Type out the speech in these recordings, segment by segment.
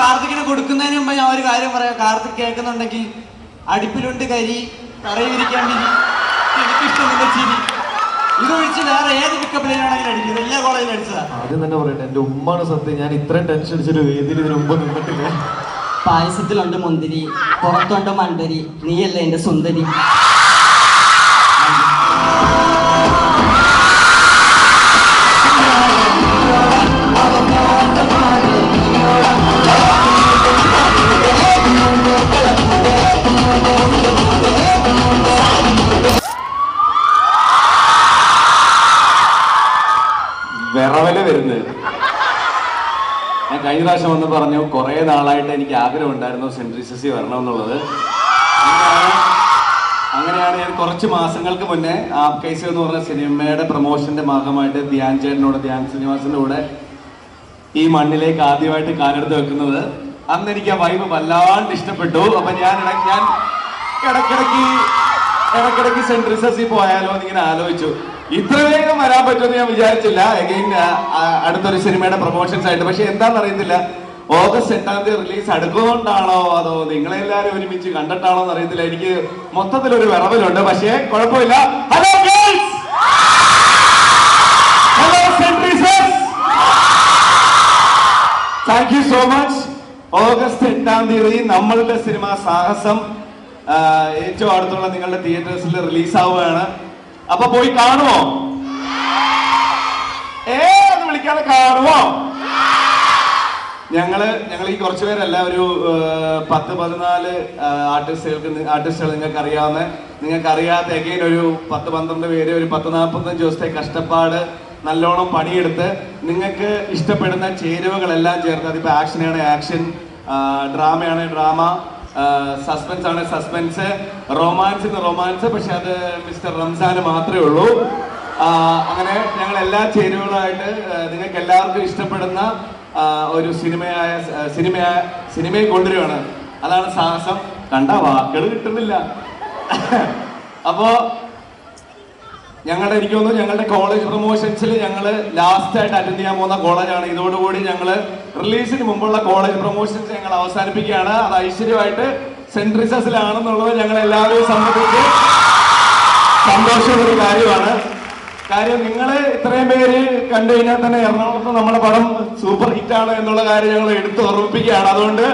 കാർത്തിക്കിന് കൊടുക്കുന്നതിന് മുമ്പ് ഞാൻ ഒരു കാര്യം പറയാം. കാർത്തിക് കേൾക്കുന്നുണ്ടെങ്കിൽ അടുപ്പിലുണ്ട് കരി തറയിരിക്കാൻ വിരി എനിക്കിഷ്ടം നിന്റെ ചിരി. ഇതൊഴിച്ച് വേറെ ഏത് പിക്കപ്പ് ലൈനാണെങ്കിലും അടിക്കും. എല്ലാ കോളേജിലും അടിച്ചതാ. ആദ്യം തന്നെ പറയട്ടെ എന്റെ ഉമ്മാണ് സത്യം. ഞാൻ ഇത്രയും ടെൻഷൻ അടിച്ചൊരു വേദിയിൽ ഇതിനു മുമ്പ് നിന്നിട്ടില്ല. പായസത്തിലുണ്ട് മുന്തിരി പുറത്തുണ്ട് മണ്ടരി. നീയല്ലേ എന്റെ സുന്ദരി? കഴിഞ്ഞ പ്രാവശ്യം വന്ന് പറഞ്ഞു കുറെ നാളായിട്ട് എനിക്ക് ആഗ്രഹം ഉണ്ടായിരുന്നു സെന്റ് റിസസി വരണം എന്നുള്ളത് അങ്ങനെയാണ് ഞാൻ കുറച്ച് മാസങ്ങൾക്ക് മുന്നേ ആപ് എന്ന് പറഞ്ഞ സിനിമയുടെ പ്രൊമോഷന്റെ ഭാഗമായിട്ട് ധ്യാൻ ചേട്ടനോട് ധ്യാൻ ശ്രീനിവാസിന്റെ കൂടെ ഈ മണ്ണിലേക്ക് ആദ്യമായിട്ട് കാലെടുത്ത് വെക്കുന്നത്. അന്ന് എനിക്ക് ആ വൈബ് വല്ലാണ്ട് ഇഷ്ടപ്പെട്ടു. അപ്പൊ ഞാൻ ഞാൻ ഇടക്കിടക്ക് ഇടക്കിടക്ക് സെന്റ് റിസസി പോയാലോ എന്നിങ്ങനെ ആലോചിച്ചു. ഇത്ര വേഗം വരാൻ പറ്റുമെന്ന് ഞാൻ വിചാരിച്ചില്ല. അഗൈൻ അടുത്തൊരു സിനിമയുടെ പ്രൊമോഷൻസ് ആയിട്ട്. പക്ഷെ എന്താണെന്ന് അറിയത്തില്ല. ഓഗസ്റ്റ് എട്ടാം തീയതി റിലീസ് അടുക്കുന്നതുകൊണ്ടാണോ അതോ നിങ്ങളെല്ലാരും ഒരുമിച്ച് കണ്ടിട്ടാണോ എന്ന് അറിയത്തില്ല. എനിക്ക് മൊത്തത്തിൽ ഒരു വിറവലുണ്ട്. പക്ഷേ കുഴപ്പമില്ല. Hello hello thank you so much August എട്ടാം തീയതി നമ്മളുടെ സിനിമ സാഹസം ഏറ്റവും അടുത്തുള്ള നിങ്ങളുടെ തിയേറ്റേഴ്സിൽ റിലീസ് ആവുകയാണ്. അപ്പൊ പോയി കാണുമോ? ഏ എന്ന് വിളിക്കാതെ കാണുമോ? ഞങ്ങൾ ഞങ്ങൾ ഈ കുറച്ച് പേരല്ല ഒരു പത്ത് പതിനാല് ആർട്ടിസ്റ്റുകൾക്ക് ആർട്ടിസ്റ്റുകൾ നിങ്ങൾക്ക് അറിയാവുന്ന നിങ്ങൾക്ക് അറിയാത്ത എഗെയിൻ ഒരു പത്ത് പന്ത്രണ്ട് പേര് ഒരു പത്ത് നാൽപ്പത്തഞ്ച് ദിവസത്തെ കഷ്ടപ്പാട് നല്ലോണം പണിയെടുത്ത് നിങ്ങൾക്ക് ഇഷ്ടപ്പെടുന്ന ചേരുവകളെല്ലാം ചേർത്ത് അതിപ്പോൾ ആക്ഷനാണ് ആക്ഷൻ ഡ്രാമയാണ് ഡ്രാമ സസ്പെൻസ് ആണ് സസ്പെൻസ് റൊമാൻസിന് റൊമാൻസ് പക്ഷെ അത് മിസ്റ്റർ റംസാന് മാത്രമേ ഉള്ളൂ. അങ്ങനെ ഞങ്ങൾ എല്ലാ ചേരുവകളായിട്ട് നിങ്ങൾക്ക് എല്ലാവർക്കും ഇഷ്ടപ്പെടുന്ന ഒരു സിനിമയായ സിനിമയായ സിനിമയെ കൊണ്ടുവരികയാണ്. അതാണ് സാഹസം. കണ്ട വാക്കുകൾ കിട്ടുന്നില്ല. അപ്പോ ഞങ്ങളുടെ എനിക്ക് തോന്നുന്നു ഞങ്ങളുടെ കോളേജ് പ്രൊമോഷൻസിൽ ഞങ്ങൾ ലാസ്റ്റ് ആയിട്ട് അറ്റൻഡ് ചെയ്യാൻ പോകുന്ന കോളേജാണ് ഇതോടുകൂടി ഞങ്ങൾ റിലീസിന് മുമ്പുള്ള കോളേജ് പ്രൊമോഷൻസ് ഞങ്ങൾ അവസാനിപ്പിക്കുകയാണ്. അത് ഐശ്വര്യമായിട്ട് സെന്റ് റിസസിലാണെന്നുള്ളത് ഞങ്ങൾ എല്ലാവരും സംബന്ധിച്ച് സന്തോഷമുള്ള കാര്യമാണ്. കാര്യം നിങ്ങൾ ഇത്രയും പേര് കണ്ടു കഴിഞ്ഞാൽ തന്നെ എറണാകുളത്ത് നമ്മുടെ പടം സൂപ്പർ ഹിറ്റ് ആണ് എന്നുള്ള കാര്യം ഞങ്ങൾ എടുത്ത് ഓർമ്മിപ്പിക്കുകയാണ്. അതുകൊണ്ട്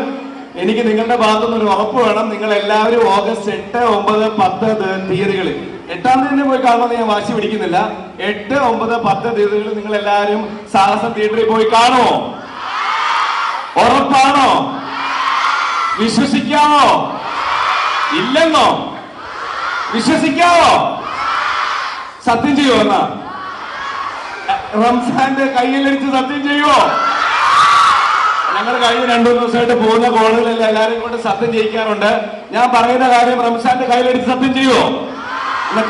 എനിക്ക് നിങ്ങളുടെ ഭാഗത്തുനിന്ന് ഒരു ഉറപ്പ് വേണം. നിങ്ങൾ എല്ലാവരും ഓഗസ്റ്റ് എട്ട് ഒമ്പത് പത്ത് തീയതികളിൽ എട്ടാം തീയതി പോയി കാണണമെന്ന് ഞാൻ വാശി പിടിക്കുന്നില്ല. എട്ട് ഒമ്പത് പത്ത് തീയതികളിൽ നിങ്ങൾ എല്ലാവരും സാഹസം തിയേറ്ററിൽ പോയി കാണുമോ? ഉറപ്പാണോ? വിശ്വസിക്കാമോ? ഇല്ലെന്നോ? വിശ്വസിക്കാമോ? സത്യം ചെയ്യോ എന്നാ? റംസാന്റെ കയ്യിലടിച്ച് സത്യം ചെയ്യുമോ ഞങ്ങൾ കഴിഞ്ഞ രണ്ടു ദിവസമായിട്ട് പോകുന്ന കോളുകളിൽ എല്ലാവരും കൊണ്ട് സത്യം ചെയ്യിക്കാറുണ്ട് ഞാൻ പറയുന്ന കാര്യം റംസാന്റെ കയ്യിലടിച്ച് സത്യം ചെയ്യുമോ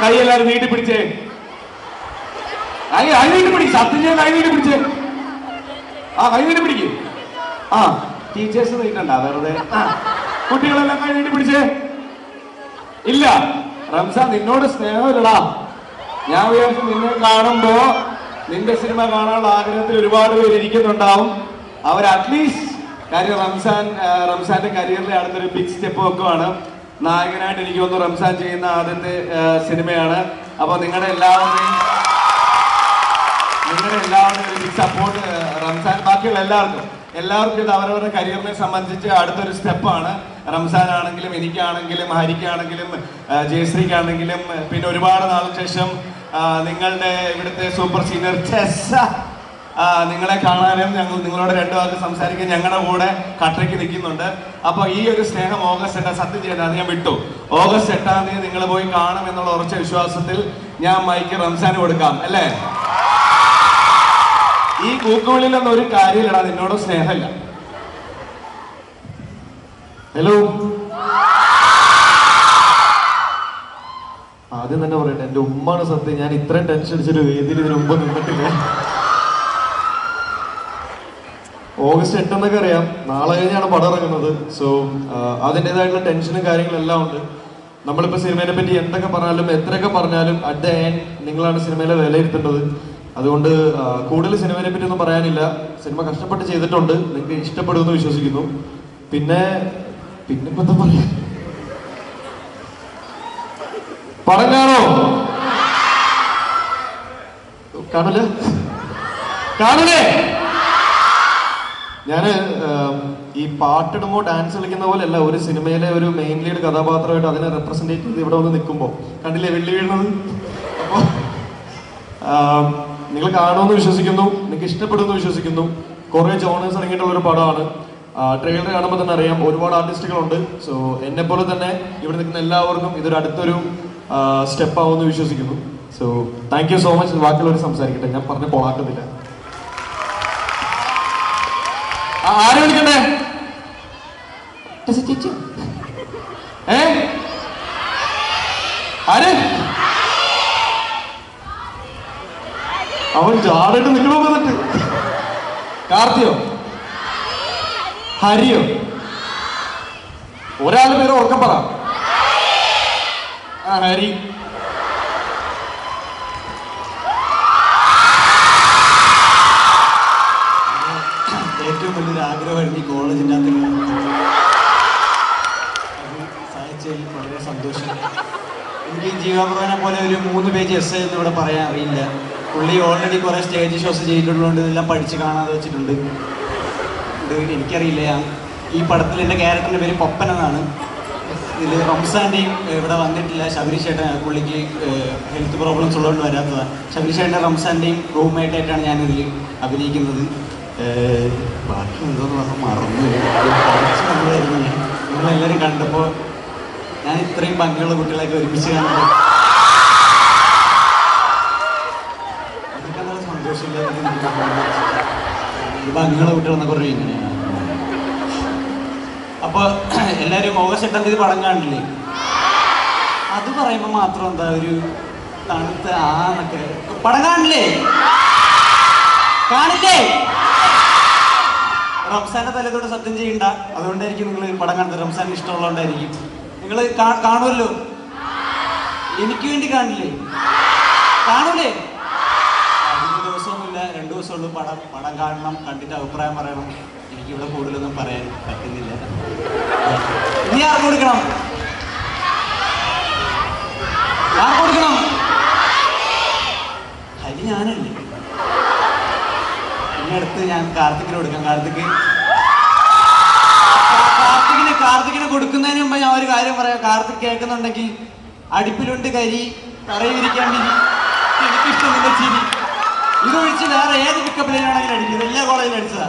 കൈ എല്ലാവരും നീട്ടി പിടിച്ചേ. കൈ കൈ നീട്ടി പിടിക്കും സത്യം ചെയ്യാൻ കൈ നീട്ടി പിടിച്ചേ. ആ കൈ നീട്ടി പിടിക്കും. ആ ടീച്ചേഴ്സ് നീട്ടണ്ട വെറുതെ. കുട്ടികളെല്ലാം കൈ നീട്ടി പിടിച്ചേ. ഇല്ല റംസാൻ നിന്നോട് സ്നേഹമില്ലടാ. ഞാൻ വിചാരിച്ചു നിന്നെ കാണുമ്പോ നിന്റെ സിനിമ കാണാനുള്ള ആഗ്രഹത്തിൽ ഒരുപാട് പേര് ഇരിക്കുന്നുണ്ടാവും. അവർ അറ്റ്ലീസ്റ്റ് കാര്യം റംസാൻ റംസാന്റെ കരിയറിലെ അടുത്തൊരു ബിഗ് സ്റ്റെപ്പ് വെക്കുവാണ് നായകനായിട്ട് എനിക്ക് തോന്നുന്നു റംസാൻ ചെയ്യുന്ന ആദ്യത്തെ സിനിമയാണ്. അപ്പൊ നിങ്ങളുടെ എല്ലാവരുടെയും നിങ്ങളുടെ എല്ലാവരുടെയും ഒരു ബിഗ് സപ്പോർട്ട് റംസാൻ. ബാക്കിയുള്ള എല്ലാവർക്കും എല്ലാവർക്കും ഇത് അവരവരുടെ കരിയറിനെ സംബന്ധിച്ച് അടുത്തൊരു സ്റ്റെപ്പാണ്. റംസാൻ ആണെങ്കിലും എനിക്കാണെങ്കിലും ഹരിക്കാണെങ്കിലും ജയശ്രീക്കാണെങ്കിലും പിന്നെ ഒരുപാട് നാളിന് ശേഷം നിങ്ങളുടെ ഇവിടുത്തെ സൂപ്പർ സീനിയർ ചെസ് നിങ്ങളെ കാണാനും ഞങ്ങൾ നിങ്ങളോട് രണ്ടു വാക്ക് സംസാരിക്കാൻ ഞങ്ങളുടെ കൂടെ കട്ടയ്ക്ക് നിൽക്കുന്നുണ്ട്. അപ്പൊ ഈ ഒരു സ്നേഹം ഓഗസ്റ്റ് എട്ടാം സത്യം ചെയ്യേണ്ട അത് ഞാൻ വിട്ടു. ഓഗസ്റ്റ് എട്ടാം തീയതി നിങ്ങൾ പോയി കാണും എന്നുള്ള ഉറച്ച വിശ്വാസത്തിൽ ഞാൻ മൈക്ക് റംസാന് കൊടുക്കാം അല്ലേ? ഈ കൂക്കുവിളിലൊന്നും ഒരു കാര്യമില്ലടാ നിന്നോട് സ്നേഹമില്ല. ഹലോ? ആദ്യം തന്നെ പറയട്ടെ എന്റെ ഉമ്മാണ് സത്യം. ഞാൻ ഇത്രയും ടെൻഷൻ അടിച്ചൊരു വേദിയിൽ ഇതിനു മുമ്പ് നിന്നിട്ടില്ല. ഓഗസ്റ്റ് എട്ടെന്നൊക്കെ അറിയാം. നാളെ കഴിഞ്ഞാണ് പടം ഇറങ്ങുന്നത്. സോ അതിന്റെതായിട്ടുള്ള ടെൻഷനും കാര്യങ്ങളെല്ലാം ഉണ്ട്. നമ്മളിപ്പോൾ സിനിമയെ പറ്റി എന്തൊക്കെ പറഞ്ഞാലും എത്രയൊക്കെ പറഞ്ഞാലും അറ്റ് ദ എൻഡ് നിങ്ങളാണ് സിനിമയിലെ വിലയിരുത്തേണ്ടത്. അതുകൊണ്ട് കൂടുതൽ സിനിമയെ പറ്റി ഒന്നും പറയാനില്ല. സിനിമ കഷ്ടപ്പെട്ട് ചെയ്തിട്ടുണ്ട്. നിങ്ങൾക്ക് ഇഷ്ടപ്പെടുമെന്ന് വിശ്വസിക്കുന്നു. പിന്നെ പിന്നെ ഇപ്പം എന്താ പറയാ? പടം കാണോ? കാണില്ല കാണില്ലേ ആം, ഈ പാട്ടിടുമ്പോൾ ഡാൻസ് കളിക്കുന്ന പോലെയല്ല ഒരു സിനിമയിലെ ഒരു മെയിൻ ലീഡ് കഥാപാത്രമായിട്ട് അതിനെ റെപ്രസെന്റേറ്റ് ചെയ്ത് ഇവിടെ വന്ന് നിൽക്കുമ്പോൾ കണ്ടില്ലേ വെള്ളി വീഴുന്നത്? അപ്പോൾ നിങ്ങൾ കാണുമെന്ന് വിശ്വസിക്കുന്നു നിങ്ങൾക്ക് ഇഷ്ടപ്പെടുമെന്ന് വിശ്വസിക്കുന്നു. കുറെ ജോണേഴ്സ് ഇറങ്ങിയിട്ടുള്ള ഒരു പടമാണ്. ട്രെയിലർ കാണുമ്പോൾ തന്നെ അറിയാം ഒരുപാട് ആർട്ടിസ്റ്റുകളുണ്ട് സോ എന്നെ പോലെ തന്നെ ഇവിടെ നിൽക്കുന്ന എല്ലാവർക്കും ഇതൊരു അടുത്തൊരു സ്റ്റെപ്പ് ആവുമെന്ന് വിശ്വസിക്കുന്നു. So thank you so much ബാക്കിയുള്ളവർ സംസാരിക്കട്ടെ. ഞാൻ പറഞ്ഞ് പോളാക്കുന്നില്ല. ആരെ വിളിക്കണ്ടേ ചേച്ചി ഏ? ആര്? അവൻ ചാടിട്ട് നിൽക്കണോ വന്നിട്ട്? കാർത്തിയോ? ഹരിയോ? ഒരാളുടെ പേര് ഉറക്കം പറ. ആ ഹരി. ജീവാപ്രവനെ പോലെ ഒരു മൂന്ന് പേജ് എസ് എന്ന് ഇവിടെ പറയാൻ അറിയില്ല. പുള്ളി ഓൾറെഡി കുറേ സ്റ്റേജ് ഷോസ് ചെയ്തിട്ടുള്ളതുകൊണ്ട് ഇതെല്ലാം പഠിച്ച് കാണാതെ വെച്ചിട്ടുണ്ട്. ഇത് എനിക്കറിയില്ല. ഈ പടത്തിൽ എന്റെ ക്യാരക്ടറിന്റെ പേര് പൊപ്പൻ എന്നാണ്. ഇതിൽ റംസാന്റെയും ഇവിടെ വന്നിട്ടില്ല. ശബരി ചേട്ടൻ പുള്ളിക്ക് ഹെൽത്ത് പ്രോബ്ലംസ് ഉള്ളതുകൊണ്ട് വരാത്തതാണ്. ശബരി ചേട്ടന്റെ റംസാന്റെയും റൂംമേറ്റായിട്ടാണ് ഞാനിതിൽ അഭിനയിക്കുന്നത്. ബാക്കി എന്തോന്ന് പറഞ്ഞാൽ മറന്നു. നിങ്ങളെല്ലാവരും കണ്ടപ്പോൾ ഞാൻ ഇത്രയും ഭംഗിയുള്ള കുട്ടികളെയൊക്കെ ഒരുമിച്ച് കാണുന്നത് ഭംഗിയുള്ള കുട്ടികളെന്നൊക്കെ എന്നൊക്കെ ഇങ്ങനെയാണ് അപ്പൊ എല്ലാരും ഓഗസ്റ്റ് എട്ടാം തീയതി പടം കാണില്ലേ? അത് പറയുമ്പോ മാത്രം എന്താ ഒരു തണുത്ത ആന്നൊക്കെ പടം കാണില്ലേ? കാണില്ലേ? റംസാന്റെ തലത്തോട് സത്യം ചെയ്യണ്ട. അതുകൊണ്ടായിരിക്കും നിങ്ങൾ പടം കാണുന്നത്. റംസാൻ ഇഷ്ടമുള്ളതുകൊണ്ടായിരിക്കും. നിങ്ങൾ കാണുമല്ലോ? എനിക്ക് വേണ്ടി കാണില്ലേ? കാണൂലേ? ഒരു ദിവസമൊന്നുമില്ല രണ്ട് ദിവസമുള്ളൂ പടം. പടം കാണണം കണ്ടിട്ട് അഭിപ്രായം പറയണം. എനിക്ക് ഇവിടെ കൂടുതലൊന്നും പറയാൻ പറ്റുന്നില്ല. ഇനി ആർക്ക് കൊടുക്കണം? ആർക്ക് കൊടുക്കണം? ഹരി ഞാനല്ലേ? ഇനി അടുത്ത് ഞാൻ കാർത്തിക്കിന് കൊടുക്കാം. കാർത്തിക് കാർത്തികിന് കൊടുക്കുന്നതിന് മുമ്പ് ഞാൻ ഒരു കാര്യം പറയാം. കാർത്തിക് കേൾക്കുന്നുണ്ടെങ്കിൽ അടുപ്പിലുണ്ട് കരി തറയിരിക്കാൻ വിരി എനിക്കിഷ്ടം നിന്റെ ചിരി. ഇതൊഴിച്ച് വേറെ ഏത് പിക്കപ്പ് ലൈനാണെങ്കിലും അടിക്കും. എല്ലാ കോളേജിലും അടിച്ചതാ.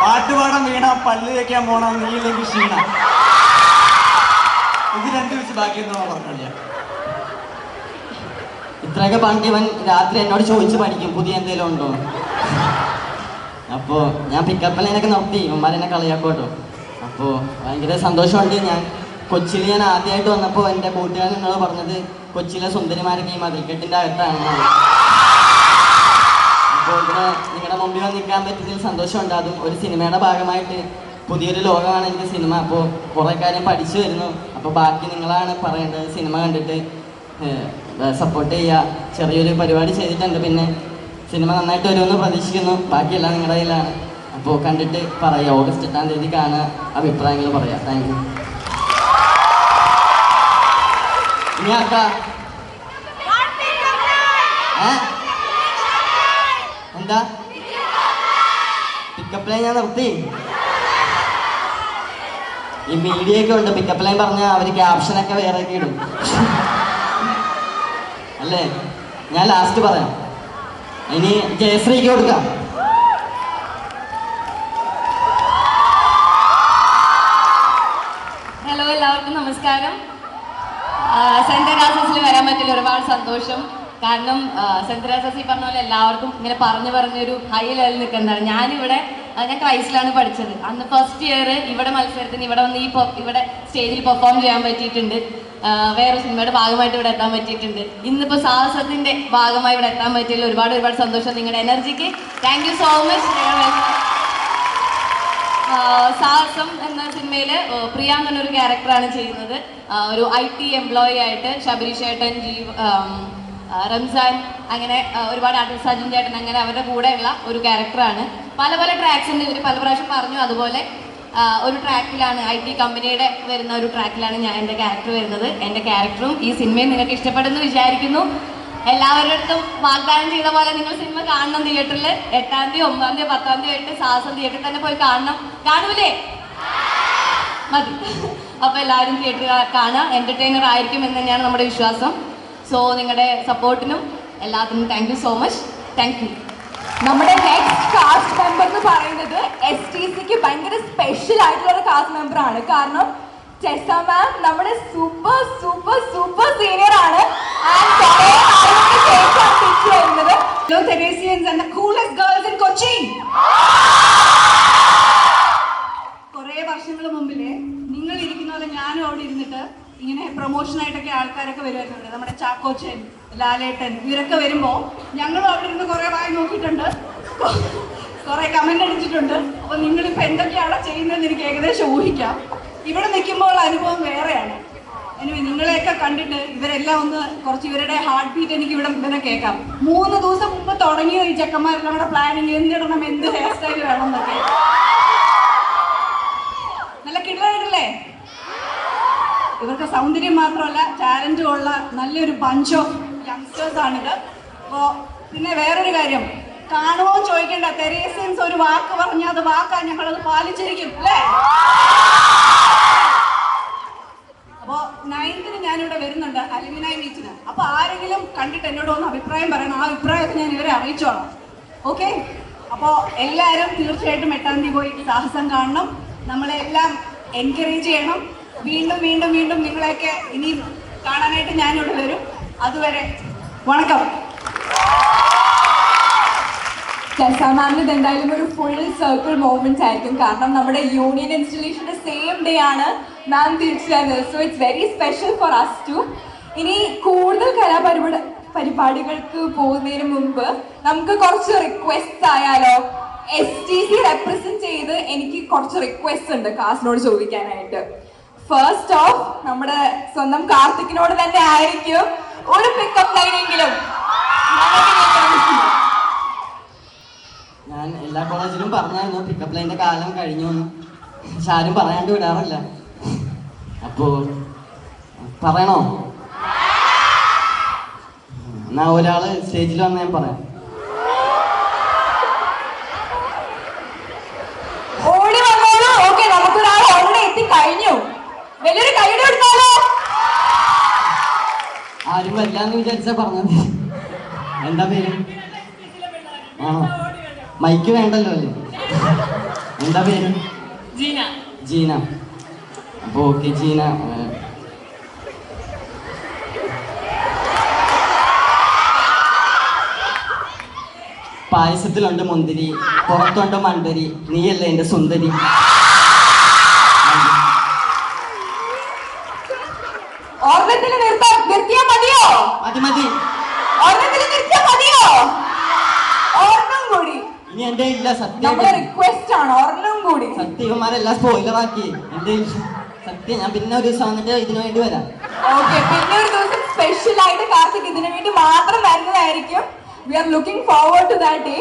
പാട്ടുപാടം വീണ പല്ല് തേക്കാൻ പോണം നീയില്ലെങ്കിൽ ക്ഷീണ. ഇത് രണ്ടു വെച്ച് ബാക്കി എന്താണോ പറഞ്ഞില്ല ഇത്രയൊക്കെ ഇവൻ രാത്രി എന്നോട് ചോദിച്ച് പഠിക്കും പുതിയ എന്തെങ്കിലും ഉണ്ടോ അപ്പോൾ ഞാൻ പിക്കപ്പ് ലൈനൊക്കെ നിർത്തി. ഇവന്മാരെന്നെ കളിയാക്കോട്ടോ അപ്പോൾ ഭയങ്കര സന്തോഷമുണ്ട് ഞാൻ. കൊച്ചിയിൽ ഞാൻ ആദ്യമായിട്ട് വന്നപ്പോൾ എന്റെ കൂട്ടുകാരൻ എന്നോട് പറഞ്ഞത് കൊച്ചിയിലെ സുന്ദരിമാരൊക്കെ ഈ മതിൽക്കെട്ടിന്റെ അകത്താണ്. അപ്പോൾ ഇവിടെ നിങ്ങളുടെ മുമ്പിൽ വന്ന് നിൽക്കാൻ പറ്റിയതിൽ സന്തോഷമുണ്ട്. അതും ഒരു സിനിമയുടെ ഭാഗമായിട്ട് പുതിയൊരു ലോകമാണ് എന്റെ സിനിമ. അപ്പോൾ കുറേ കാര്യം പഠിച്ചു വരുന്നു. അപ്പോൾ ബാക്കി നിങ്ങളാണ് പറയേണ്ടത്. സിനിമ കണ്ടിട്ട് സപ്പോർട്ട് ചെയ്യുക. ചെറിയൊരു പരിപാടി ചെയ്തിട്ടുണ്ട്. പിന്നെ സിനിമ നന്നായിട്ട് വരുമെന്ന് പ്രതീക്ഷിക്കുന്നു. ബാക്കിയെല്ലാം നിങ്ങളുടെ കയ്യിലാണ്. അപ്പോൾ കണ്ടിട്ട് പറയുക ഓഗസ്റ്റ് എട്ടാം തീയതി കാണുക. അഭിപ്രായങ്ങൾ പറയാം. താങ്ക് യു ഇനി എന്താ? പിക്കപ്പ് ലൈൻ ഞാൻ നിർത്തി. ഈ മീഡിയ ഒക്കെ ഉണ്ട്. പിക്കപ്പ് ലൈൻ പറഞ്ഞാൽ അവർ ക്യാപ്ഷനൊക്കെ വേറെ ഒക്കെ ഇടും. അല്ലേ? ഞാൻ ലാസ്റ്റ് പറയാം. ഇനി ജയശ്രീക്ക് കൊടുക്കാം. ഹലോ എല്ലാവർക്കും നമസ്കാരം. സെന്റ് തെരാസസിൽ വരാൻ പറ്റില്ല ഒരുപാട് സന്തോഷം. കാരണം സെന്റ് തെരാസസ് ഈ പറഞ്ഞ പോലെ എല്ലാവർക്കും ഇങ്ങനെ പറഞ്ഞു പറഞ്ഞൊരു ഹൈ ലെവലിൽ നിൽക്കുന്നതാണ് ഞാനിവിടെ ഞാൻ ക്രൈസ്റ്റിലാണ് പഠിച്ചത്. അന്ന് ഫസ്റ്റ് ഇയർ ഇവിടെ മത്സരത്തിന് ഇവിടെ വന്ന് ഈ ഇവിടെ സ്റ്റേജിൽ പെർഫോം ചെയ്യാൻ പറ്റിയിട്ടുണ്ട്. വേറെ സിനിമയുടെ ഭാഗമായിട്ട് ഇവിടെ എത്താൻ പറ്റിയിട്ടുണ്ട്. ഇന്നിപ്പോൾ സാഹസത്തിന്റെ ഭാഗമായി ഇവിടെ എത്താൻ പറ്റിയതിൽ ഒരുപാട് ഒരുപാട് സന്തോഷം നിങ്ങളുടെ എനർജിക്ക്. താങ്ക് സോ മച്ച് സാഹസം എന്ന സിനിമയിൽ പ്രിയ എന്നൊരു ക്യാരക്ടറാണ് ചെയ്യുന്നത്. ഒരു ഐ ടി എംപ്ലോയി ആയിട്ട് ശബരീഷ് ചേട്ടൻ ജീവ് റംസാൻ അങ്ങനെ ഒരുപാട് ആർട്ടിസ്റ്റ് സജിൻ ചേട്ടൻ അങ്ങനെ അവരുടെ കൂടെയുള്ള ഒരു ക്യാരക്ടറാണ്. പല പല ട്രാക്സ് ഉണ്ട്. ഇവർ പല പ്രാവശ്യം പറഞ്ഞു. അതുപോലെ ഒരു ട്രാക്കിലാണ് ഐ ടി കമ്പനിയുടെ വരുന്ന ഒരു ട്രാക്കിലാണ് ഞാൻ എന്റെ ക്യാരക്ടർ വരുന്നത്. എന്റെ ക്യാരക്ടറും ഈ സിനിമയും നിങ്ങൾക്ക് ഇഷ്ടപ്പെടുന്നു വിചാരിക്കുന്നു. എല്ലാവരുടെ അടുത്തും വാഗ്ദാനം ചെയ്ത പോലെ നിങ്ങൾ സിനിമ കാണണം തിയേറ്ററിൽ എട്ടാം തീയതി ഒമ്പതാം തീയതി പത്താം തീയതി ആയിട്ട് സാഹസം തിയേറ്ററിൽ തന്നെ പോയി കാണണം. കാണൂലേ? മതി. അപ്പോൾ എല്ലാവരും തിയേറ്ററിൽ കാണാം എന്റർടൈനർ ആയിരിക്കും എന്ന് തന്നെയാണ് നമ്മുടെ വിശ്വാസം. സോ നിങ്ങളുടെ സപ്പോർട്ടിനും എല്ലാത്തിനും താങ്ക് സോ മച്ച് താങ്ക് നമ്മുടെ നെക്സ്റ്റ് കാസ്റ്റ് മെമ്പർ എന്ന് പറയുന്നത് എസ് ടി സിക്ക് ഭയങ്കര സ്പെഷ്യൽ ആയിട്ടുള്ള ഒരു കാസ്റ്റ് മെമ്പർ ആണ്. കാരണം ടെസ മാം നമ്മുടെ സൂപ്പർ സൂപ്പർ സൂപ്പർ സീനിയർ ആണ്. കൊറേ വർഷങ്ങൾ മുമ്പിൽ നിങ്ങൾ ഇരിക്കുന്ന പോലെ ഞാനും അവിടെ ഇരുന്നിട്ട് ഇങ്ങനെ പ്രൊമോഷൻ ആയിട്ടൊക്കെ ആൾക്കാരൊക്കെ വരുമായിരുന്നു നമ്മുടെ ചാക്കോച്ചൻ ലാലേട്ടൻ ഇവരൊക്കെ വരുമ്പോ ഞങ്ങളും അവിടെ ഇരുന്ന് കുറെ വായി നോക്കിയിട്ടുണ്ട്. കുറെ കമന്റ് അടിച്ചിട്ടുണ്ട്. അപ്പൊ നിങ്ങളിപ്പോൾ എന്തൊക്കെയാണ് ചെയ്യുന്നതെന്ന് എനിക്ക് ഏകദേശം ഊഹിക്കാം. ഇവിടെ നിൽക്കുമ്പോൾ അനുഭവം വേറെയാണ്. എനിവേ നിങ്ങളെയൊക്കെ കണ്ടിട്ട് ഇവരെല്ലാം ഒന്ന് കുറച്ച് ഇവരുടെ ഹാർട്ട് ബീറ്റ് എനിക്ക് ഇവിടെ ഇവരെ കേൾക്കാം. മൂന്ന് ദിവസം മുമ്പ് തുടങ്ങിയ ഈ ചെക്കന്മാരെല്ലാം? പ്ലാനിങ് എന്തിടണം? എന്ത് ഹെയർ സ്റ്റൈൽ വേണം എന്നൊക്കെ. നല്ല കിടലായിട്ടല്ലേ? ഇവർക്ക് സൗന്ദര്യം മാത്രമല്ല ടാലന്റും ഉള്ള നല്ലൊരു ബഞ്ച് ഓഫ് യങ്സ്റ്റേഴ്സ് ആണിത്. അപ്പോ പിന്നെ വേറൊരു കാര്യം. കാണുമോ ചോദിക്കേണ്ട തെരേസൻസ് ഒരു വാക്ക് പറഞ്ഞാൽ അത് വാക്കാ ഞങ്ങളത് പാലിച്ചിരിക്കും അല്ലേ? അപ്പോ നയൻത്തിന് ഞാനിവിടെ വരുന്നുണ്ട് അലുമിനായി മീറ്റിന് അപ്പൊ ആരെങ്കിലും കണ്ടിട്ട് എന്നോട് ഒന്ന് അഭിപ്രായം പറയണം. ആ അഭിപ്രായത്തെ ഞാൻ ഇവരെ അറിയിച്ചോളാം. ഓക്കെ അപ്പോ എല്ലാവരും തീർച്ചയായിട്ടും എട്ടാം തീയതി പോയി സാഹസം കാണണം. നമ്മളെല്ലാം എൻകറേജ് ചെയ്യണം. വീണ്ടും വീണ്ടും വീണ്ടും നിങ്ങളെയൊക്കെ ഇനിയും കാണാനായിട്ട് ഞാനിവിടെ വരും. അതുവരെ വണക്കം. ടെസ മാമിന് ഇത് എന്തായാലും ഒരു ഫുൾ സർക്കിൾ മൂവ്മെന്റ് ആയിരിക്കും. കാരണം നമ്മുടെ യൂണിയൻ ഇൻസ്റ്റിറ്റ്യൂഷന്റെ സെയിം ഡേ ആണ് മാം തിരിച്ചു so it's very special for us too ഇനി കൂടുതൽ കലാപരിപാടി പരിപാടികൾക്ക് പോകുന്നതിന് മുമ്പ് നമുക്ക് കുറച്ച് റിക്വസ്റ്റ് ആയാലോ? എസ് ടി സി റെപ്രസെന്റ് ചെയ്ത് എനിക്ക് കുറച്ച് റിക്വസ്റ്റ് ഉണ്ട് കാസിനോട് ചോദിക്കാനായിട്ട്. ഫസ്റ്റ് ഓഫ് നമ്മുടെ സ്വന്തം കാർത്തിക്കിനോട് തന്നെ ആയിരിക്കും ഒരു പിക്കപ്പ് ലൈനെങ്കിലും ഞാൻ എല്ലാ കോളേജിലും പറഞ്ഞായിരുന്നു പിക്കപ്പ് ലൈന്റെ കാലം കഴിഞ്ഞു പക്ഷെ ആരും പറയാണ്ട് വിടാറില്ല. അപ്പോ പറയണോ? എന്നാ ഒരാൾ സ്റ്റേജിൽ വന്ന ഞാൻ പറയാം. ഓടി വന്നോളൂ. ഓക്കെ നമുക്കൊരാൾ ഓൾറെഡി എത്തി കഴിഞ്ഞു. വലിയൊരു കൈയുടെ എടുത്താലോ ആരും വല്ലാന്ന് വിചാരിച്ച പറഞ്ഞത്. എന്താ പേര്? ആണോ മൈക്ക് വേണ്ടല്ലോ അല്ലേ? എന്താ പേര്? ജീന. ജീന. അപ്പൊ ഓക്കെ ജീന. പായസത്തിലുണ്ട് മുന്തിരി പുറത്തുണ്ട് മണ്ടരി നീയല്ലേ എന്റെ സുന്ദരി ഓർമ്മത്തിൽ നിർത്താ നിർത്തിയാ മതിയോ മതി മതി ഓർമ്മത്തിൽ നിർത്തിയാ മതിയോ ഓർമ്മം കൂടി ഇനി സത്യം. റിക്വസ്റ്റ് ആണ് ഓർമ്മം കൂടി. സത്യവന്മാരെല്ലാം സ്പോയിലർ ആക്കി. എന്റെ സത്യം ഞാൻ പിന്നെ ഒരു ദിവസം വന്നിട്ട് ഇതിനു വേണ്ടി വരാം. ഓക്കെ പിന്നെ ഒരു ദിവസം സ്പെഷ്യൽ ആയിട്ട് കാർത്തിക് ഇതിനു വേണ്ടി മാത്രം വരുന്നതായിരിക്കും. We are looking forward to that day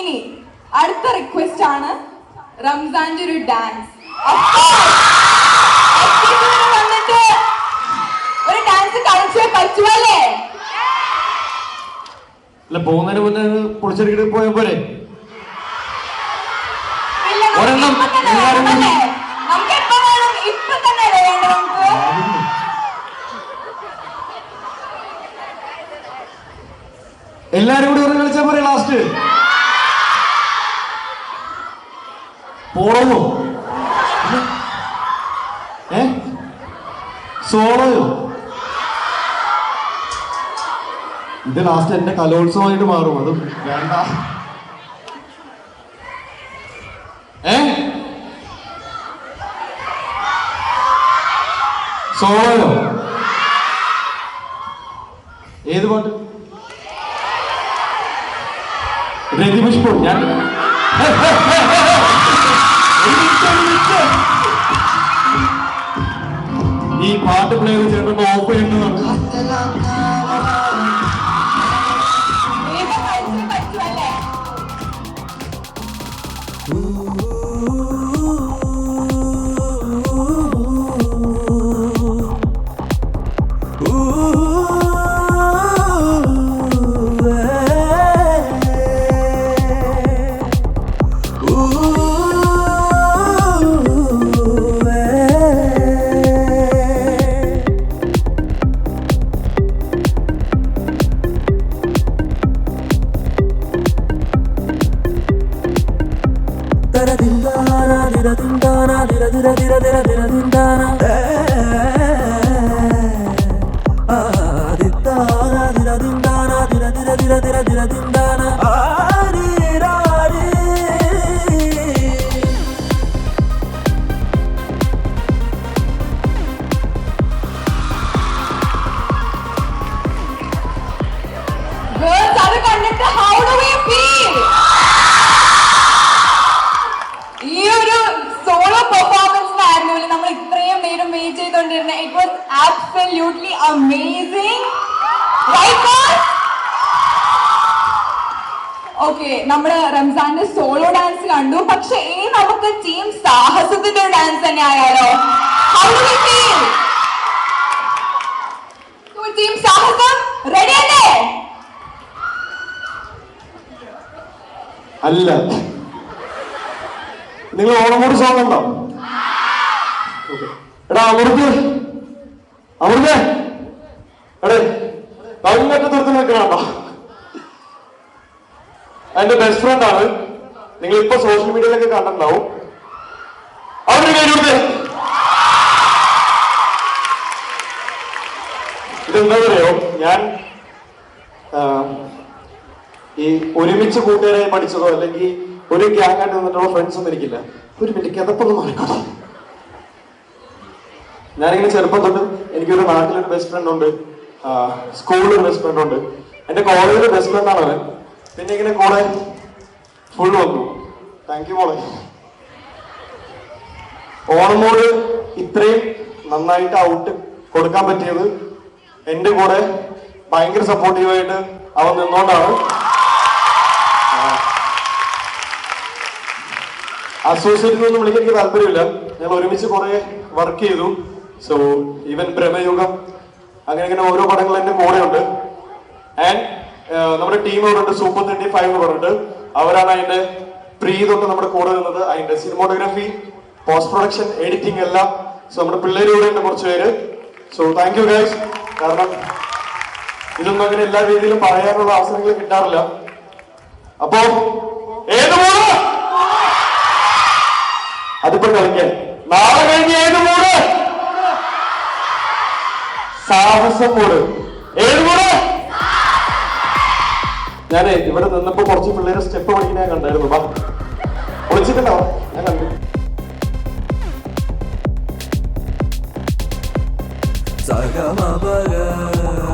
ഇനി അടുത്ത റിക്വസ്റ്റ് ആണ് റംസാന്റെ ഒരു ഡാൻസ് വന്നിട്ട് ഒരു ഡാൻസ് കളിച്ചേ പറ്റുമല്ലേ അല്ല? പോകുന്നതിന് മുന്നേ പൊളിച്ചെടുക്കിട്ട് പോയ പോലെ ഇല്ല, നമുക്ക് ഒരെണ്ണം ഇപ്പൊ തന്നെ എല്ലാവരും വേണം, അല്ലേ? നമുക്ക് എപ്പോ വേണം ഇപ്പൊ തന്നെ വേണ്ടത് എല്ലാരും കൂടി. ഒന്ന് കളിച്ചാ പറയാം ലാസ്റ്റ് പോളോ ഏ? സോളോയോ ഇത് ലാസ്റ്റ് എന്റെ കലോത്സവമായിട്ട് മാറും. അതും വേണ്ട. സോളോ. ഏത് പാട്ട്? രതിപുഷ്പു ഞാൻ ഈ പാട്ട് പ്ലേ ചെയ്തിട്ട് ഓപ്പൺ ചെയ്യുന്നതാണ് da da da da da absolutely amazing okay നമ്മുടെ റംസാന്റെ സോളോ ഡാൻസ് കണ്ടു. പക്ഷെ ഈ നമുക്ക് ടീം സാഹസത്തിന്റെ ഒരു ഡാൻസ് തന്നെ ആയാലോ? ടീം സാഹസം? റെഡി അല്ലേ? അല്ല. നിങ്ങൾ ഓണമൂടി സോങ് ഉണ്ടോ എടാ അമൃത്. അമൃത് എടേ അങ്ങോട്ട് നിർത്തി നിൽക്കണോ എന്റെ ബെസ്റ്റ് ഫ്രണ്ട് ആണ്. നിങ്ങൾ ഇപ്പൊ സോഷ്യൽ മീഡിയയിലൊക്കെ കണ്ടിട്ടുണ്ടാവും. അവരുടെ കയ്യിലൂടെ ഇതെന്താ പറയോ ഞാൻ ഈ ഒരുമിച്ച് കൂട്ടുകാരായി പഠിച്ചതോ അല്ലെങ്കിൽ ഒരു ഗ്യാങ് ആയിട്ട് നിന്നിട്ടുള്ള ഫ്രണ്ട്സ് ഒന്നും എനിക്കില്ല. ഒരു മിനിറ്റ് കിതപ്പൊന്നും മറക്കണം ഞാനിങ്ങനെ ചെറുപ്പം തൊട്ട് എനിക്കൊരു നാട്ടിലൊരു ബെസ്റ്റ് ഫ്രണ്ട് ഉണ്ട്. സ്കൂളിൽ ബെസ്റ്റ് ഫ്രണ്ട് ഉണ്ട്. എന്റെ കോളേജിലെ ബെസ്റ്റ് ഫ്രണ്ട് ആണ് അവൻ. പിന്നെ ഇങ്ങനെ കൂടെ ഫുൾ വന്നു. താങ്ക് യു മോളെ. ഓണമോട് ഇത്രയും നന്നായിട്ട് ഔട്ട് കൊടുക്കാൻ പറ്റിയത് എന്റെ കൂടെ ഭയങ്കര സപ്പോർട്ടീവായിട്ട് അവൻ നിന്നോണ്ടാണ്. അസോസിയേറ്റ് ഒന്നും വിളിക്കാൻ എനിക്ക് താല്പര്യമില്ല. ഞങ്ങൾ ഒരുമിച്ച് കുറെ വർക്ക് ചെയ്തു. സോ ഈവൻ ബ്രഹ്മയുഗം അങ്ങനെ അങ്ങനെ ഓരോ പടങ്ങൾ എന്റെ കൂടെ ഉണ്ട് ആൻഡ് നമ്മുടെ ടീം ഇവിടെ സൂപ്പർ തേർട്ടി ഫൈവ് എന്ന് പറഞ്ഞിട്ട്. അവരാണ് അതിന്റെ പ്രീ തൊട്ട് നമ്മുടെ കൂടെ നിന്നത്. അതിന്റെ സിനിമോട്ടോഗ്രാഫി പോസ്റ്റ് പ്രൊഡക്ഷൻ എഡിറ്റിംഗ് എല്ലാം. സോ നമ്മുടെ പിള്ളേരൂടെ ഉണ്ട് കുറച്ച് പേര്. സോ താങ്ക് യു ഗൈസ് കാരണം ഇതൊന്നും അങ്ങനെ എല്ലാ രീതിയിലും പറയാനുള്ള അവസരങ്ങൾ കിട്ടാറില്ല. അപ്പോ ഏത് മൂന്ന് അതിപ്പോ കളിക്കാൻ നാളെ കഴിഞ്ഞ് ഏത് മൂട്? സാഹസം മൂട് ഏത് കൂടെ ഞാനേ ഇവിടെ നിന്നപ്പോ കുറച്ച് പിള്ളേരെ സ്റ്റെപ്പ് പഠിക്കുന്ന ഞാൻ കണ്ടായിരുന്നു. വാ. വിളിച്ചിട്ടുണ്ടോ? ഞാൻ കണ്ടു. ഞങ്ങളുടെ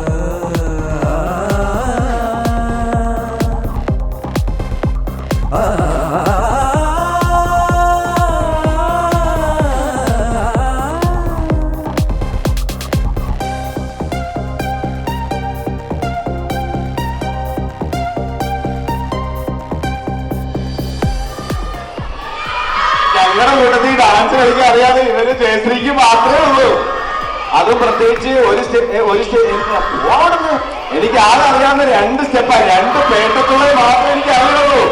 ജയശ്രീക്ക് മാത്രമേ ഉള്ളൂ. അത് പ്രത്യേകിച്ച് ഒരു സ്റ്റെപ്പ് ഒരു സ്റ്റെപ്പ് എനിക്ക് ആളറിയാവുന്ന രണ്ട് സ്റ്റെപ്പാണ് രണ്ട് പേട്ടത്തുള്ളത് മാത്രമേ എനിക്ക് അറിയുള്ളൂ.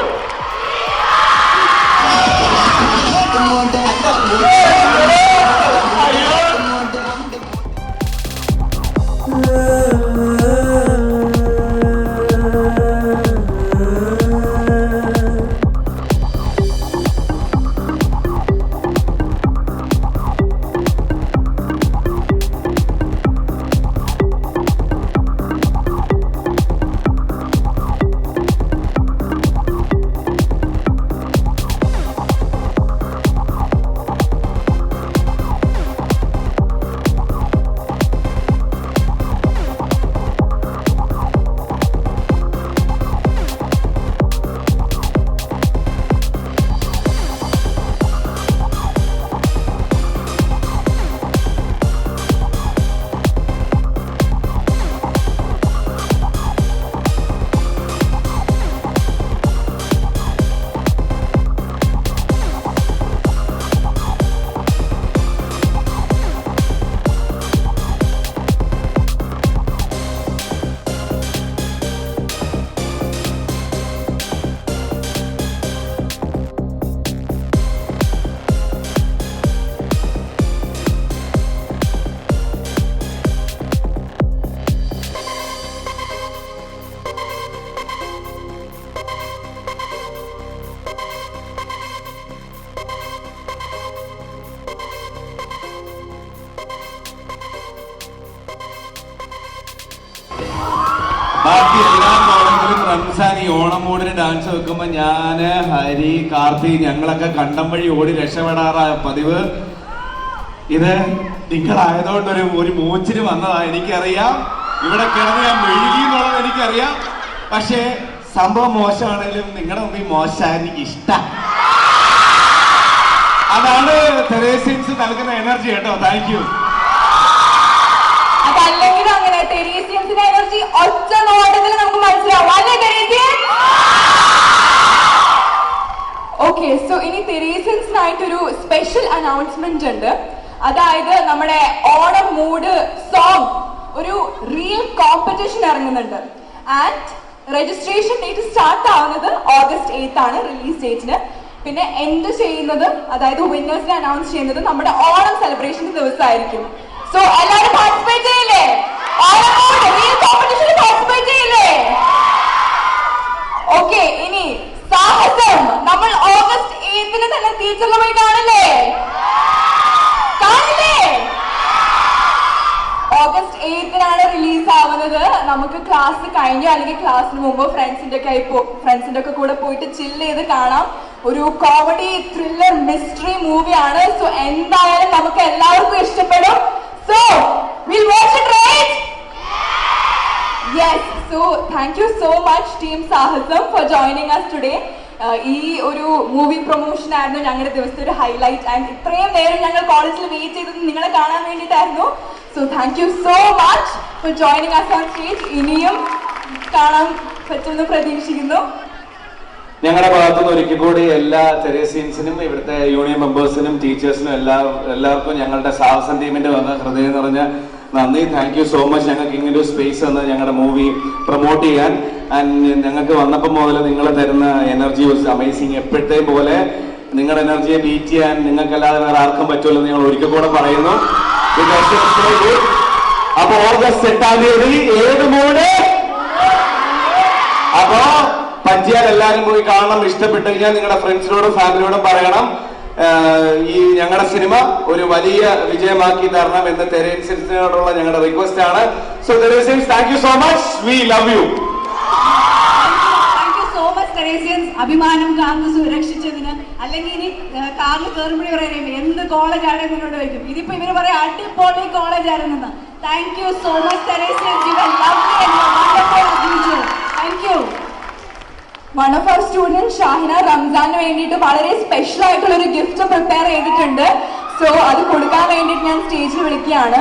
ഡാൻസ് ഞാൻ ഹരി കാർത്തി ഞങ്ങളൊക്കെ കണ്ടം വഴി ഓടി രക്ഷപ്പെടാറാ പതിവ്. ഇത് നിങ്ങളായതുകൊണ്ട് ഒരു ഒരു മൂച്ചിന് വന്നതാ. എനിക്കറിയാം. ഇവിടെ കിടന്ന് ഞാൻ മെഴുകി എന്നുള്ളത് എനിക്കറിയാം. പക്ഷേ സംഭവം മോശമാണെങ്കിലും നിങ്ങളുടെ മുമ്പിൽ മോശം എനിക്ക് ഇഷ്ടം. അതാണ് തെരേസിൻസ് നൽകുന്ന എനർജി കേട്ടോ. താങ്ക് യു അതല്ലെങ്കിലും അങ്ങനെ ടെരീസിയൻസിന്റെ എനർജി ഒറ്റ നോട്ടത്തിൽ നമുക്ക് മനസ്സിലാവും. അല്ലേ ഓക്കെ സോ ഇനി തെരേസൻസിനായിട്ടൊരു സ്പെഷ്യൽ അനൗൺസ്മെന്റ് ഉണ്ട്. അതായത് നമ്മുടെ ഓണം മൂഡ് സോങ് ഒരു റിയൽ കോമ്പറ്റീഷൻ ഇറങ്ങുന്നുണ്ട്. ആൻഡ് രജിസ്ട്രേഷൻ ഡേറ്റ് സ്റ്റാർട്ട് ആവുന്നത് ഓഗസ്റ്റ് എയ്ത്ത് ആണ് റിലീസ് ഡേറ്റിന് പിന്നെ എന്ത് ചെയ്യുന്നത് അതായത് വിന്നേഴ്സിനെ അനൗൺസ് ചെയ്യുന്നത് നമ്മുടെ ഓണം സെലിബ്രേഷൻ ദിവസമായിരിക്കും. സോ എല്ലാവരും പാർട്ടിസിപ്പേറ്റ് ചെയ്യില്ലേ? ഓണം റിയൽ കോമ്പറ്റീഷനിൽ പാർട്ടിസിപ്പേറ്റ് ചെയ്യില്ലേ? ഓക്കെ ഇനി സാഹസം നമ്മൾ ഓഗസ്റ്റ് ഏഴിന് തന്നെ തിയേറ്ററിൽ പോയി കാണില്ലേ? കാണില്ലേ? ഓഗസ്റ്റ് എയ്ത്തിനാണ് റിലീസ് ആവുന്നത്. നമുക്ക് ക്ലാസ് കഴിഞ്ഞു അല്ലെങ്കിൽ ക്ലാസ്സിന് മുമ്പ് ഫ്രണ്ട്സിന്റെ ഒക്കെ ആയി ഫ്രണ്ട്സിന്റെ ഒക്കെ കൂടെ പോയിട്ട് ചില്ല് ചെയ്ത് കാണാം. ഒരു കോമഡി ത്രില്ലർ മിസ്റ്ററി മൂവിയാണ് സോ എന്തായാലും നമുക്ക് എല്ലാവർക്കും ഇഷ്ടപ്പെടും. So will watch it right yes so thank you so much team Sahasam for joining us today ഈ ഒരു മൂവി പ്രൊമോഷൻ ആയിരുന്നു ഞങ്ങളുടെ ദിവസത്തെ ഒരു ഹൈലൈറ്റ് ആൻഡ് ഇത്രയും നേരം ഞങ്ങൾ കോളേജിൽ വെയിറ്റ് ചെയ്തത് നിങ്ങളെ കാണാൻ വേണ്ടിയിട്ടായിരുന്നു. So thank you so much for joining us on stage ഇനിയും കാണാൻ പറ്റുമെന്ന് പ്രതീക്ഷിക്കുന്നു. ഞങ്ങളുടെ ഭാഗത്തുനിന്ന് ഒരിക്കൽ കൂടി എല്ലാ തെരേസീൻസിനും ഇവിടുത്തെ യൂണിയൻ മെമ്പേഴ്സിനും ടീച്ചേഴ്സിനും എല്ലാ എല്ലാവർക്കും ഞങ്ങളുടെ സാഹസം ടീമിന്റെ വന്ന ഹൃദയം നിറഞ്ഞ നന്ദി. താങ്ക് യു സോ മച്ച് ഞങ്ങൾക്ക് ഇങ്ങനെ ഒരു സ്പേസ് തന്ന് ഞങ്ങളുടെ മൂവി പ്രൊമോട്ട് ചെയ്യാൻ. ആൻഡ് ഞങ്ങൾക്ക് വന്നപ്പോൾ മുതൽ നിങ്ങൾ തരുന്ന എനർജി വാസ് അമേസിങ് എപ്പോഴത്തെയും പോലെ നിങ്ങളുടെ എനർജിയെ ബീറ്റ് ചെയ്യാൻ നിങ്ങൾക്കല്ലാതെ വേറെ ആർക്കും പറ്റുമല്ലോ നിങ്ങൾ ഒരിക്കൽ കൂടെ പറയുന്നു. അപ്പൊ ഓഗസ്റ്റ് എട്ടാം തീയതി ഏത് മൂന്ന് അപ്പോ പറ്റിയാൽ എല്ലാരും പോയി കാണണം. ഇഷ്ടപ്പെട്ടു കഴിഞ്ഞാൽ നിങ്ങളുടെ ഫ്രണ്ട്സിനോടും ഫാമിലിയോടും പറയണം. ഈ ഞങ്ങളുടെ സിനിമ ഒരു വലിയ വിജയമാക്കി തരണം എന്ന് തെരേസിനോടുള്ള ഞങ്ങളുടെ റിക്വസ്റ്റ് ആണ്. So Theresians thank you so much we love you അഭിമാനം കാത്തു സുരക്ഷിച്ചതിന്. അല്ലെങ്കിൽ ഇനി കാറിൽ കയറുമ്പോഴേ പറയാം എന്ത് കോളേജാണ് മുന്നോട്ട് വയ്ക്കും ഇതിപ്പോ ഇവർ പറയാം അടിപൊളി college ആയിരുന്നെന്ന് thank you so much you thank you one of our student Shahina റംസാന് വേണ്ടിയിട്ട് വളരെ സ്പെഷ്യൽ ആയിട്ടുള്ള ഒരു ഗിഫ്റ്റ് പ്രിപ്പയർ ചെയ്തിട്ടുണ്ട്. സോ അത് കൊടുക്കാൻ വേണ്ടിയിട്ട് ഞാൻ സ്റ്റേജിൽ വിളിക്കുകയാണ്.